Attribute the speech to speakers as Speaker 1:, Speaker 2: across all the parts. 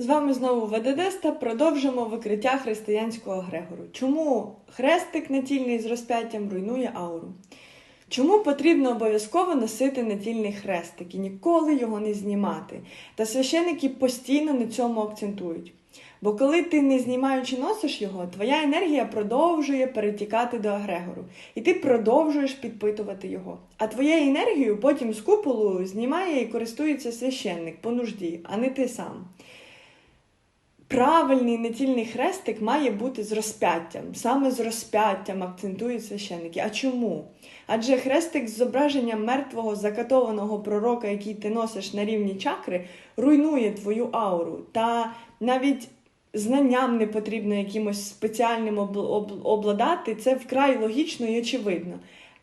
Speaker 1: З вами знову ВДД та продовжимо викриття християнського Грегору. Чому хрестик натільний з розп'яттям руйнує ауру? Чому потрібно обов'язково носити натільний хрестик і ніколи його не знімати? Та священники постійно на цьому акцентують. Бо коли ти не знімаючи носиш його, твоя енергія продовжує перетікати до Агрегору, і ти продовжуєш підпитувати його. А твоєю енергією потім з куполу знімає і користується священник по нужді, а не ти сам. Правильний натільний хрестик має бути з розп'яттям. Саме з розп'яттям акцентують священники. А чому? Адже хрестик з зображенням мертвого закатованого пророка, який ти носиш на рівні чакри, руйнує твою ауру. Та навіть знанням не потрібно якимось спеціальним обл- обл- обладати, це вкрай логічно і очевидно.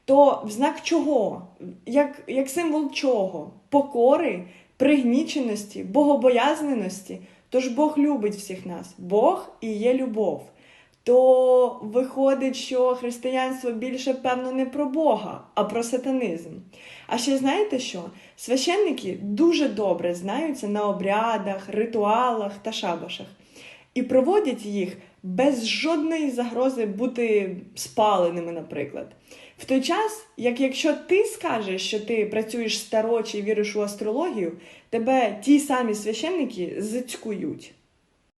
Speaker 1: То в знак чого? Як, як символ чого? Покори, пригніченості, богобоязненості. Тож Бог любить всіх нас. Бог і є любов. То виходить, що християнство більше, певно, не про Бога, а про сатанизм. А ще знаєте що? Священники дуже добре знаються на обрядах, ритуалах та шабашах і проводять їх без жодної загрози бути спаленими, наприклад. В той час, як якщо ти скажеш, що ти працюєш старо чи віриш у астрологію, тебе ті самі священники зацькують.